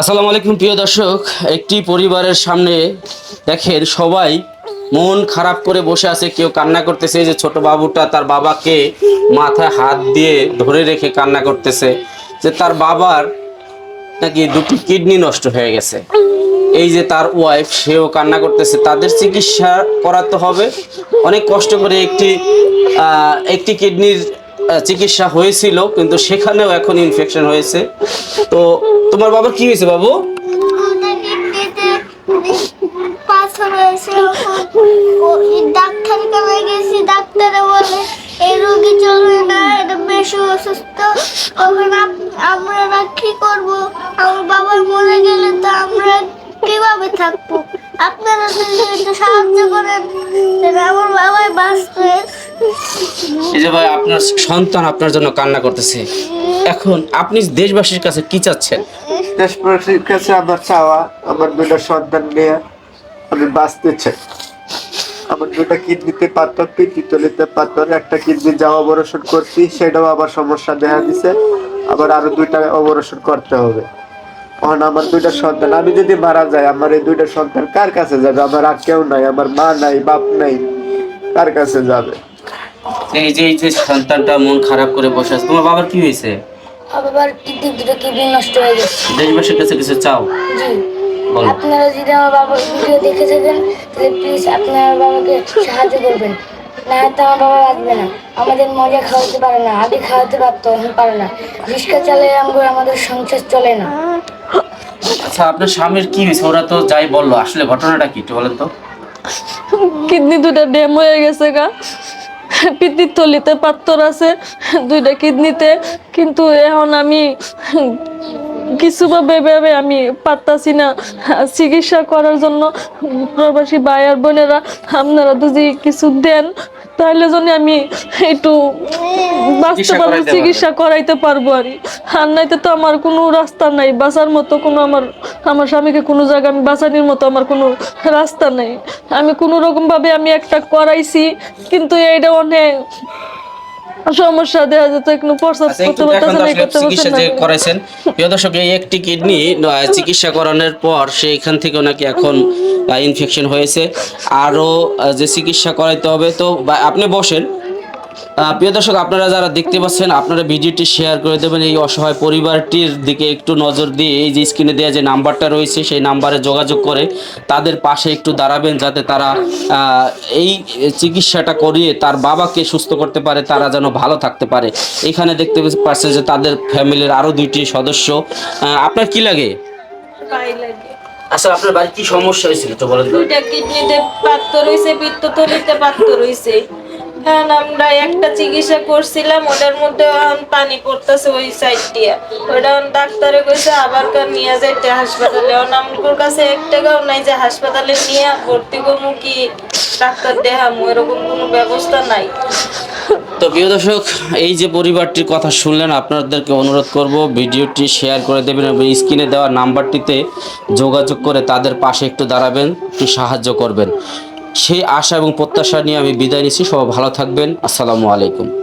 আসসালামু আলাইকুম, প্রিয় দর্শক। একটি পরিবারের সামনে দেখেন সবাই মন খারাপ করে বসে আছে, কেউ কান্না করতেছে যে ছোট বাবুটা তার বাবাকে মাথায় হাত দিয়ে ধরে রেখে কান্না করতেছে, যে তার বাবার নাকি দুটি কিডনি নষ্ট হয়ে গেছে। এই যে তার ওয়াইফ সেও কান্না করতেছে, তাদের চিকিৎসা করাতে হবে। অনেক কষ্ট করে একটি একটি কিডনির চিকিৎসা হয়েছিল, কিন্তু সেখানেও এখন ইনফেকশন হয়েছে। তো তোমার বাবা কি হয়েছে, বাবু? গেছি বলে এই রোগী চলবে না এটা অসুস্থ আপ- আমরা আমার গেলে তো আমরা থাকব আপনারা একটু আমার বাবাই বাঁচবে আপনার সন্তান আপনার জন্য কান্না করতেছে। এখন আপনি দেশবাসীর কাছে কি চাচ্ছেন? দেশবাসীর কাছে আমার চাওয়া আমার দুটো সন্তান নিয়ে আমি বাঁচতে চাই। আমার দুটো কিডনিতে পাথর পিত্তলিতে পাথর একটা কিডনি যা অপারেশন করছি সেটাও আবার সমস্যা দেখা দিছে। আবার আরও দুইটা অপারেশন করতে হবে। এখন আমার দুইটা সন্তান আমি যদি মারা যাই আমার এই দুইটা সন্তান কার কাছে যাবে? আমার আর কেউ নাই আমার মা নাই বাপ নাই কার কাছে যাবে? এই যে এই যে সন্তানটা মন খারাপ করে বসে আছে তোমার বাবার কি হয়েছে? বাবার কিডনি দুটো কিডনি নষ্ট হয়ে গেছে। দেশবাসীর কাছে কিছু চাও? জি। বলো। আপনারা যদি আমার বাবার ভিডিও দেখে থাকেন তাহলে প্লিজ আপনারা বাবাকে সাহায্য করবেন। না তো আমার বাবা বাঁচবে না। আমাদের মজা খাওয়াতে পারে না আগে খাওয়াতে পারতো এখন পারে না। রিক্সা চালিয়ে আমরা আমাদের সংসার চলে না। আচ্ছা আপনার স্বামীর কি হয়েছে? ওরা তো যাই বলল। আসলে ঘটনাটা কি একটু বলেন তো। কিডনি দুটা ড্যাম হয়ে গেছে গা। পিত্তির আছে দুইটা কিডনিতে। কিন্তু এখন আমি ভেবে আমি পারতাছি না। চিকিৎসা করার জন্য প্রবাসী ভাই আর বোনেরা আপনারা যদি কিছু দেন তাহলে যদি আমি একটু বাঁচতে চিকিৎসা করাইতে পারব আর কি। আর নাইতে তো আমার কোনো রাস্তা নাই বাঁচার মতো কোনো আমার আমার স্বামীকে কোনো জায়গায় আমি বাঁচানোর মতো আমার কোনো রাস্তা নেই। আমি কোনো রকম ভাবে আমি একটা করাইছি কিন্তু এইটা অনেক সমস্যা। দেখা যেত একটু প্রস্তাব করতে পারতেছে না করতে চিকিৎসা পারতেছে না। করাইছেন। প্রিয় দর্শক এই একটি কিডনি চিকিৎসা করানোর পর সেইখান থেকেও নাকি এখন ইনফেকশন হয়েছে। আরও যে চিকিৎসা করাইতে হবে তো আপনি বসেন। প্রিয় দর্শক আপনারা যারা দেখতে পাচ্ছেন আপনারা ভিডিওটি শেয়ার করে দেবেন এই অসহায় পরিবারটির দিকে একটু নজর দিয়ে। এই যে স্ক্রিনে দেওয়া যে নাম্বারটা রয়েছে সেই নাম্বারে যোগাযোগ করে তাদের পাশে একটু দাঁড়াবেন যাতে তারা এই চিকিৎসাটা করিয়ে তার বাবাকে সুস্থ করতে পারে তারা যেন ভালো থাকতে পারে। এখানে দেখতে পাচ্ছেন যে তাদের ফ্যামিলির আরও দুইটি সদস্য। আপনার কি লাগে? পাই আচ্ছা আপনার বাড়ির কি সমস্যা হয়েছিল একটু বলেন দুইটা কিডনিতে পাত্তর হইছে পিত্তথলিতে পাত্তর হইছে হ্যাঁ আমরা একটা চিকিৎসা করছিলাম, ওটার মধ্যে পানি পড়তেছে ওই সাইড দিয়ে। ওটা ডাক্তারে কইছে, আবার কার নিয়ে যাইতে হাসপাতালে? আমার কাছে এক টাকাও নাই যে হাসপাতালে নিয়ে ভর্তি করব কি ডাক্তার দেখাম, এরকম কোনো ব্যবস্থা নাই। তো প্রিয় দর্শক, এই যে পরিবারটির কথা শুনলেন, আপনাদেরকে অনুরোধ করব ভিডিওটি শেয়ার করে দেবেন এবং স্ক্রিনে দেওয়া নাম্বারটিতে যোগাযোগ করে তাদের পাশে একটু দাঁড়াবেন, একটু সাহায্য করবেন। সেই আশা এবং প্রত্যাশা নিয়ে আমি বিদায় নিচ্ছি। সবাই ভালো থাকবেন। আসসালামু আলাইকুম।